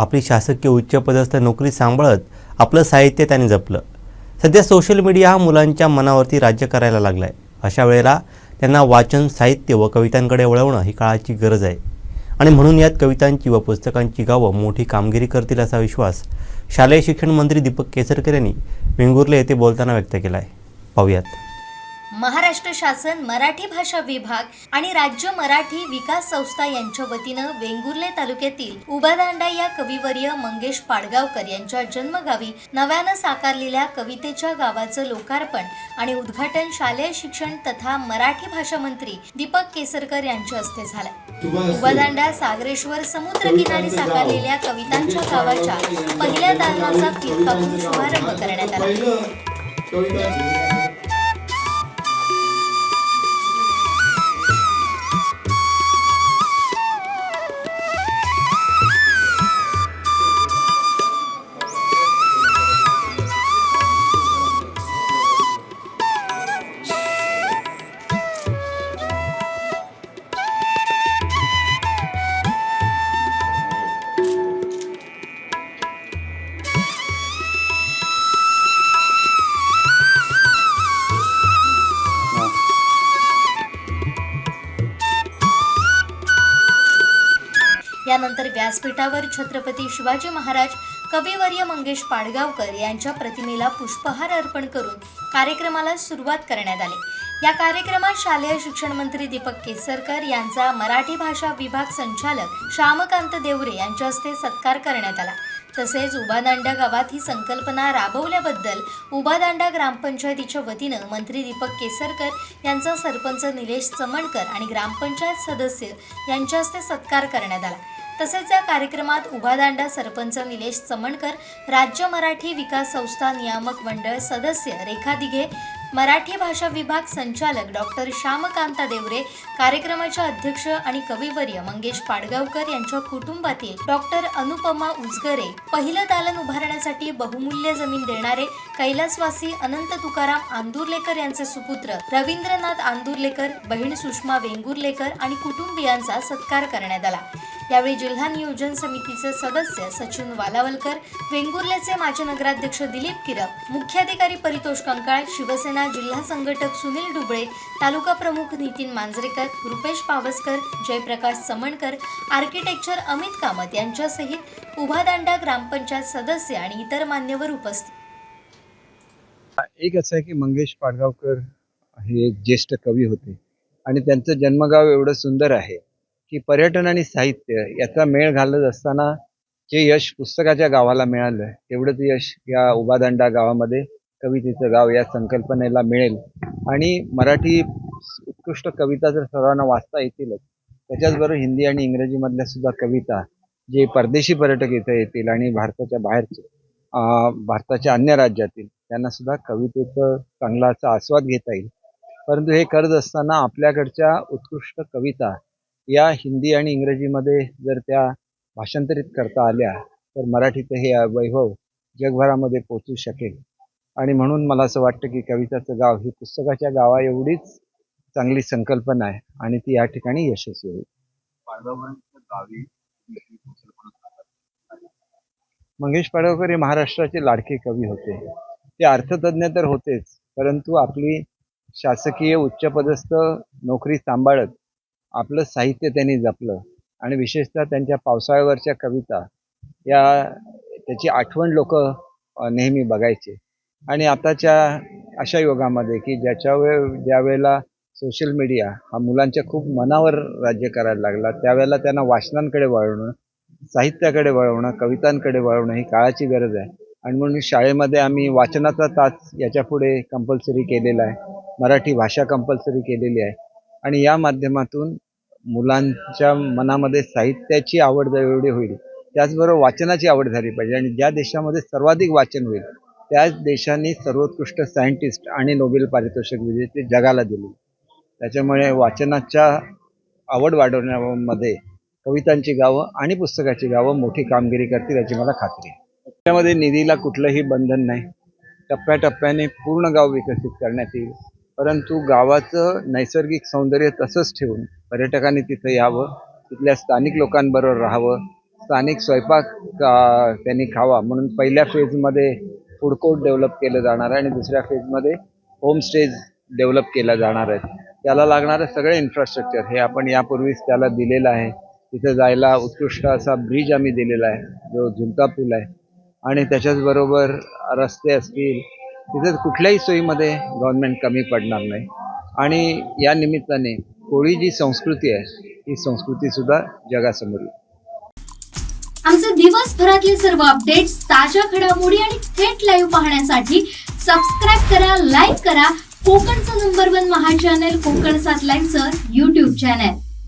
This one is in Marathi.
आपली शासकीय उच्चपदस्थ नोकरी सांभाळत आपलं साहित्य त्याने जपलं. सध्या सोशल मीडिया हा मुलांच्या मनावरती राज्य करायला लागला आहे अशा वेळेला त्यांना वाचन साहित्य व कवितांकडे वळवणं ही काळाची गरज आहे. आणि म्हणून यात कवितांची व पुस्तकांची गावं मोठी कामगिरी करतील असा विश्वास शालेय शिक्षण मंत्री दीपक केसरकर यांनी वेंगुर्ले येथे बोलताना व्यक्त केला आहे पाहूयात. महाराष्ट्र शासन मराठी भाषा विभाग आणि राज्य मराठी विकास संस्था यांच्या वतीनं वेंगुर्ले तालुक्यातील उबादांडा या कविवर्य मंगेश पाडगावकर यांच्या जन्मगावी नव्यानं साकारलेल्या कवितेच्या गावाचं लोकार्पण आणि उद्घाटन शालेय शिक्षण तथा मराठी भाषा मंत्री दीपक केसरकर यांच्या हस्ते झालं. उबादांडा सागरेश्वर समुद्र किनारी साकारलेल्या कवितांच्या गावाच्या पहिल्या दालनाचा फीत शुभारंभ करण्यात आला. त्यानंतर व्यासपीठावर छत्रपती शिवाजी महाराज कविवर्य मंगेश पाडगावकर यांच्या प्रतिमेला पुष्पहार अर्पण करून कार्यक्रमाला सुरुवात करण्यात आली. या कार्यक्रमात शालेय शिक्षण मंत्री दीपक केसरकर यांचा मराठी भाषा विभाग संचालक श्यामकांत देवरे यांच्या हस्ते सत्कार करण्यात आला. तसेच उबादांडा गावात ही संकल्पना राबवल्याबद्दल उबादांडा ग्रामपंचायतीच्या वतीनं मंत्री दीपक केसरकर यांचा सरपंच निलेश चमणकर आणि ग्रामपंचायत सदस्य यांच्या हस्ते सत्कार करण्यात आला. तसेच या कार्यक्रमात उभादांडा सरपंच निलेश चमणकर राज्य मराठी विकास संस्था नियामक मंडळ सदस्य रेखा दिघे मराठी भाषा विभाग संचालक डॉक्टर श्यामकांता देवरे कार्यक्रमाच्या अध्यक्ष आणि कविवर्य मंगेश पाडगावकर यांच्या कुटुंबातील डॉक्टर अनुपमा उजगरे पहिलं दालन उभारण्यासाठी बहुमूल्य जमीन देणारे कैलासवासी अनंत तुकाराम आंदुर्लेकर यांचे सुपुत्र रवींद्रनाथ आंदुर्लेकर बहीण सुषमा वेंगुर्लेकर आणि कुटुंबियांचा सत्कार करण्यात आला. यावेळी जिल्हा नियोजन समितीचे सदस्य सचिन वालावलकर वेंगुर्ल्याचे माजी नगराध्यक्ष दिलीप किरक मुख्याधिकारी परितोष कंकाळ शिवसेना जिल्हा संघटक सुनील डुबळे तालुका प्रमुख नितीन मांजरेकर रुपेश पावसकर जयप्रकाश समणकर आर्किटेक्चर अमित कामत यांच्यासहित उभादांडा ग्रामपंचायत सदस्य आणि इतर मान्यवर उपस्थित. एक असं आहे की मंगेश पाडगावकर हे एक ज्येष्ठ कवी होते आणि त्यांचं जन्मगाव एवढं सुंदर आहे. की पर्यटन आणि साहित्य याचा मेळ घालत असताना जे यश पुस्तकाच्या गावाला मिळालं तेवढंच यश या उबादांडा गावामध्ये कवितेचं गाव या संकल्पनेला मिळेल. आणि मराठी उत्कृष्ट कविता जर सर्वांना वाचता येतीलच त्याच्याचबरोबर हिंदी आणि इंग्रजीमधल्या सुद्धा कविता जे परदेशी पर्यटक इथं येतील आणि भारताच्या बाहेरचे भारताच्या अन्य राज्यातील त्यांना सुद्धा कवितेचं चांगलाचा आस्वाद घेता येईल. परंतु हे करत असताना आपल्याकडच्या उत्कृष्ट कविता या हिंदी आणि इंग्रजीमध्ये जर त्या भाषांतरित करता आल्या तर मराठीचं हे वैभव जगभरामध्ये पोचू शकेल. आणि म्हणून मला असं वाटतं की कविताचं गाव ही पुस्तकाच्या गावा एवढीच चांगली संकल्पना आहे आणि ती या ठिकाणी यशस्वी होईल. मंगेश पाडगावकर हे महाराष्ट्राचे लाडके कवी होते. ते अर्थतज्ञ तर होतेच परंतु आपली शासकीय उच्चपदस्थ नोकरी सांभाळत आपलं साहित्य त्यांनी जपलं. आणि विशेषतः त्यांच्या पावसाळ्यावरच्या कविता या त्याची आठवण लोक नेहमी बघायचे. आणि आताच्या अशा युगामध्ये की ज्याच्या वेळ ज्या वेळेला सोशल मीडिया हा मुलांच्या खूप मनावर राज्य करायला लागला त्यावेळेला त्यांना वाचनांकडे वळवणं साहित्याकडे वळवणं कवितांकडे वळवणं ही काळाची गरज आहे. आणि म्हणून शाळेमध्ये आम्ही वाचनाचा तास याच्यापुढे कंपल्सरी केलेला आहे. मराठी भाषा कंपल्सरी केलेली आहे. आणि या माध्यमातून मुलांच्या मनामध्ये साहित्याची आवड जेवढी होईल त्याचबरोबर वाचनाची आवड झाली पाहिजे आणि ज्या देशामध्ये सर्वाधिक वाचन होईल त्याच देशांनी सर्वोत्कृष्ट सायंटिस्ट आणि नोबेल पारितोषिक विजेते जगाला दिले. त्याच्यामुळे वाचनाच्या आवड वाढवण्यामध्ये कवितांची गावं आणि पुस्तकाची गावं मोठी कामगिरी करतील याची मला खात्री त्यामध्ये निधीला कुठलंही बंधन नाही. टप्प्याटप्प्याने पूर्ण गाव विकसित करण्यात येईल. परंतु गावाचं नैसर्गिक सौंदर्य तसंच ठेवून पर्यटकांनी तिथं यावं तिथल्या स्थानिक लोकांबरोबर राहावं स्थानिक स्वयंपाक त्यांनी खावा म्हणून पहिल्या फेजमध्ये फूड कोर्ट डेव्हलप केलं जाणार आहे आणि दुसऱ्या फेजमध्ये होमस्टेज डेव्हलप केल्या जाणार आहेत. त्याला लागणारं सगळे इन्फ्रास्ट्रक्चर हे आपण यापूर्वीच त्याला दिलेलं आहे. तिथं जायला उत्कृष्ट असा ब्रिज आम्ही दिलेला आहे जो झुलता पूल आहे. आणि त्याच्याचबरोबर रस्ते असतील तिथे कुठल्याही सोयीमध्ये गव्हर्नमेंट कमी पडणार नाही. आणि या निमित्ताने कोळी जी संस्कृती आहे ही संस्कृतीसुद्धा जगासमोर आमचे दिवसभरातले सर्व अपडेट्स ताज्या घडामोडी आणि थेट लाईव्ह पाहण्यासाठी सबस्क्राईब करा लाईक करा. कोकणचं नंबर वन महा चॅनल कोकण सात लाईव्हचं युट्यूब चॅनल